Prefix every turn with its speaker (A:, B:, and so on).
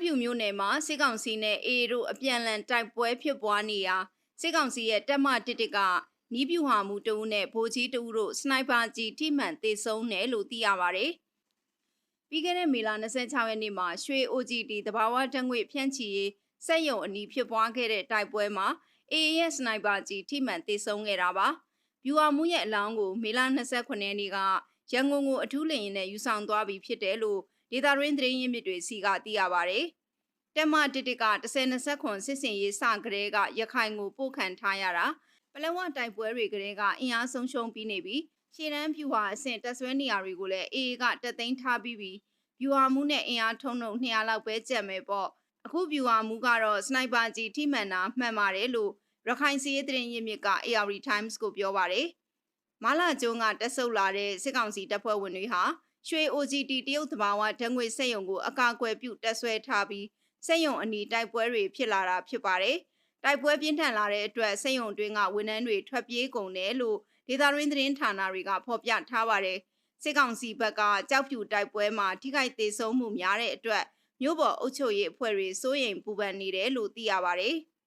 A: ပြူမြို့နယ်မှာစစ်ကောင်စီနဲ့အေတို့အပြန်အလှန်တိုက်ပွဲဖြစ်ပွားနေရာစစ်ကောင်စီရဲ့တပ်မတစ်တစ်ကနီးပြူဟာမှုတဦးနဲ့ဗိုလ်ကြီးတဦးတို့စနိုက်ပါကြီးထိမှန်သေဆုံးတယ်လို့သိရပါဗျ။ပြီးခဲ့တဲ့မေလ26ရက်နေ့မှာရွှေ OGD တဘာဝတက်ငွေဖြန့်ချီရေးစက်ရုံအနီးဖြစ်ပွားခဲ့တဲ့တိုက်ပွဲမှာ AAS စနိုက်ပါကြီးထိမှန်သေဆုံးခဲ့တာပါ။ဗျူဟာမှုရဲ့အလောင်းကိုမေလ29ရက်နေ့က ရန်ကုန်ကိုအထူးလင်ရင်နဲ့ယူဆောင်သွားပြီးဖြစ်တယ်လို့ဒေတာရင်းသတင်းရင်းမြစ်တွေစီကသိရပါဗျ။တက်မတစ်တစ်က10-20ခွန်စစ်စင်ရေးစကလေးကရခိုင်ကိုပို့ခံထားရတာပလဝတိုက်ပွဲတွေကလေးကအင်အားဆုံးရှုံးပြီးနေပြီးရှေ့တန်းဖြူဟာအဆင့်တက်ဆွဲနေရာတွေကိုလည်း AA ကတက်သိမ်းထားပြီးပြီးဖြူဟာမှုနဲ့အင်အားထုံထုံ200လောက်ပဲကျက်မယ်ပေါ့အခုဖြူဟာမှုကတော့စနိုက်ပါကြီးထိမှန်တာမှန်ပါတယ်လို့ရခိုင်စီးရေးသတင်းရင်းမြစ်က AR Times ကိုပြောပါတယ် မလာကျုံးကတက်ဆုပ်လာတဲ့စစ်ကောင်စီတပ်ဖွဲ့ဝင်တွေဟာရွှေ OGT တရုတ်သဘာဝဓာတ်ငွေစက်ရုံကိုအကာအကွယ်ပြုတက်ဆွဲထားပြီးစက်ရုံအနီးတိုက်ပွဲတွေဖြစ်လာတာဖြစ်ပါတယ်။တိုက်ပွဲပြင်းထန်လာတဲ့အတွက်စက်ရုံတွင်းကဝန်ထမ်းတွေထွက်ပြေးကုန်တယ်လို့ဒေသရင်းသတင်းဌာနတွေကဖော်ပြထားပါတယ်။စစ်ကောင်စီဘက်ကကြောက်ပြူတိုက်ပွဲမှာထိခိုက်သေးဆုံးမှုများတဲ့အတွက်မြို့ပေါ်အုပ်ချုပ်ရေးအဖွဲ့တွေစိုးရိမ်ပူပန်နေတယ်လို့သိရပါတယ်။